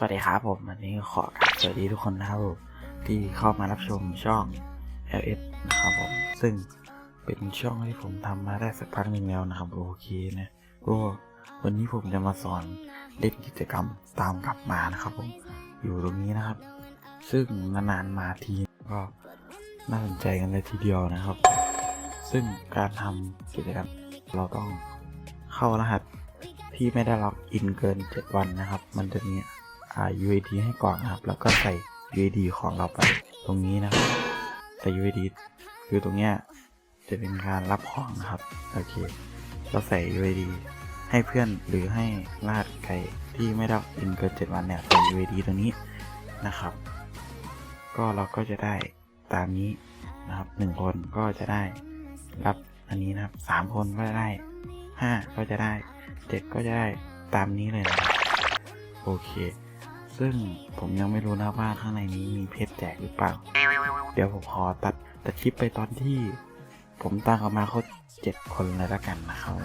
สวัสดีครับผมวันนี้ขอกราบสวัสดีทุกคนนะครับผมที่เข้ามารับชมช่อง LS นะครับผม ซึ่งเป็นช่องที่ผมทำมาได้สักพักหนึ่งแล้วนะครับ โอเคนะก็วันนี้ผมจะมาสอนเล่นกิจกรรมตามกลับมานะครับผมอยู่ตรงนี้นะครับ ซึ่งนานๆมาทีก็น่าสนใจกันเลยทีเดียวนะครับ ซึ่งการทำกิจกรรมเราต้องเข้ารหัสที่ไม่ได้ล็อกอินเกิน 7 วันนะครับ มันจะมี UID ให้ก่อนครับ แล้วก็ใส่ UID ของเราไปตรงนี้นะครับ ใส่ UID คือตรงเนี้ยจะเป็นการรับของครับ โอเค เราใส่ UID ให้เพื่อนหรือให้รหัสใครที่ไม่ได้ล็อกอินเกิน7วันเนี่ยใส่ UID ตรงนี้นะครับ ก็เราก็จะได้ตามนี้นะครับหนึ่งคนก็จะได้รับอันนี้นะครับสามคนก็จะได้ห้าก็จะได้เจ็ดก็จะได้ตามนี้เลยนะครับโอเค ซึ่งผมยังไม่รู้นะว่าข้างในนี้มีเพชรแจกหรือเปล่า เดี๋ยวผมขอตัดตัดคลิปไปตอนที่ ผมตั้งออกมาเขาเจ็ดคนเลยละกันนะครับ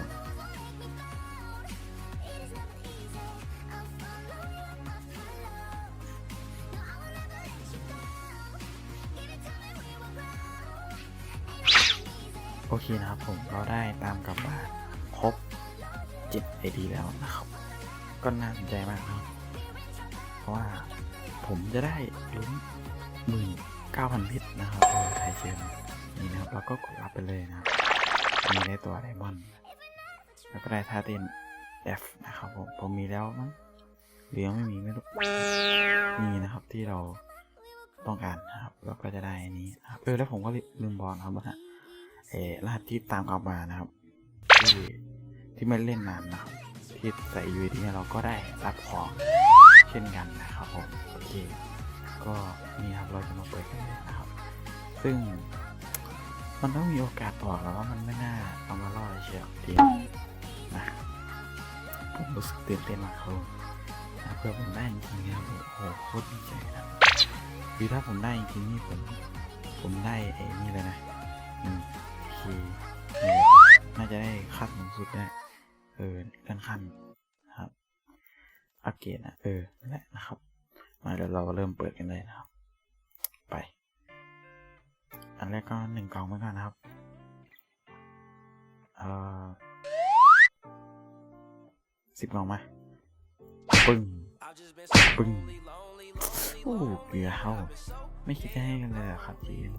โอเคนะครับผมเราได้ตามกลับมาครบ7 ID แล้วนะครับ ก็น่าสนใจมากครับ เพราะว่าผมจะได้ลุ้นหมื่นเก้าพันพิษนะครับโดยไทยเชนนี่นะครับเราก็กดรับไปเลยนะครับมีได้ตัวไดมอนด์แล้วก็ได้ท่าเต้น F นะครับผมผมมีแล้วมั้งหรือยังไม่มีไม่รู้นี่นะครับที่เราต้องการนะครับแล้วก็จะได้อันนี้นะครับเออแล้วผมก็ลืมบอกนะครับว่าเออรหัสที่ตามกลับมานะครับ ที่ที่ไม่เล่นนานนะครับที่ใส่ UID เนี่เราก็ได้รับของ ช่นกันนะครับผมโอเค ก็นี่ครับเราจะมาเปิดกันเลยนะครับ ซึ่งมันต้องมีโอกาสบอกแล้วว่ามันไม่น่าเอามาล่อเชียวทีนะผมรู้สึกตื่นเต้นมากครับนะเพื่อผมได้จริงๆนะโอ้โหโคตรดีใจนะคือถ้าผมได้จริงๆนี่ผมผมได้ไอ้นี่เลยนะอืมโอเคนี่แหละน่าจะได้ขั้นสูงสุดได้เออขั้นขั้น อัปเกรดนะเออนั่นแหละนะครับ มาเดี๋ยวเราเริ่มเปิดกันเลยนะครับ ไป อันแรกก็หนึ่งกล่องเหมือนกันนะครับเอ่อสิบกล่องมาปึ้งปึ้งโอ้เกลือเข้าไม่คิดจะให้กันเลยครับจีม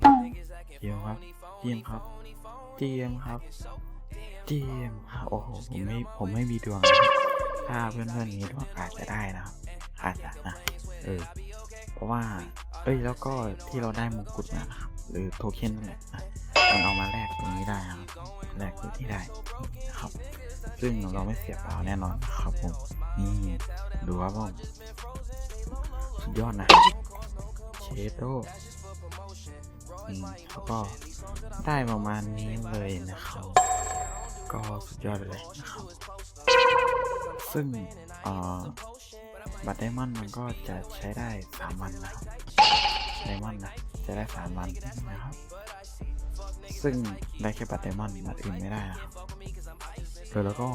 เจียมครับเจียมครับเจียมครับเจียมครับโอ้โหผมไม่ผมไม่มีดวงนะ ถ้าเพื่อนๆมีดวงอาจจะได้นะครับอาจจะนะเออเพราะว่า เอ้ยแล้วก็ที่เราได้มงกุฎมานะครับหรือโทเค็นนั่นแหละมันเอามาแลกตรงนี้ได้ครับแลกตรงนี้ได้นะครับ ซึ่งเราไม่เสียเปล่าแน่นอนนะครับผมนี่ดูครับผมสุดยอดนะเชโดอืมแล้วก็ได้ประมาณนี้เลยนะครับ ก็สุดยอดเลยนะครับ ซึ่งเอ่อบัตรไดมอนด์มันก็จะใช้ได้สามวันนะครับไดมอนด์นะจะได้สามวันนะครับ ซึ่งได้แค่บัตรไดมอนด์บัตรอื่นไม่ได้นะครับเออแล้วก็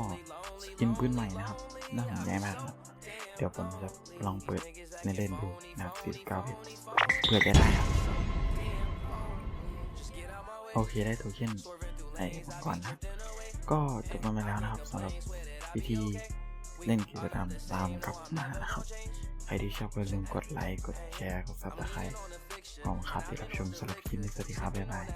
สกินปืนใหม่นะครับน่าสนใจมากนะครับเดี๋ยวผมจะลองเปิดในเล่นดูนะครับ49เพชรเพื่อจะได้ครับโอเคได้โทเค็นไอ้ก่อนนะ ก็จบกันไปแล้วนะครับสำหรับวิธี เล่นกิจกรรมตามกลับมานะครับ ใครที่ชอบก็อย่าลืมกดไลค์ กดแชร์ กดซับสไครต์ขอบคุณครับที่รับชมสำหรับคลิปนี้สวัสดีครับบ๊ายบาย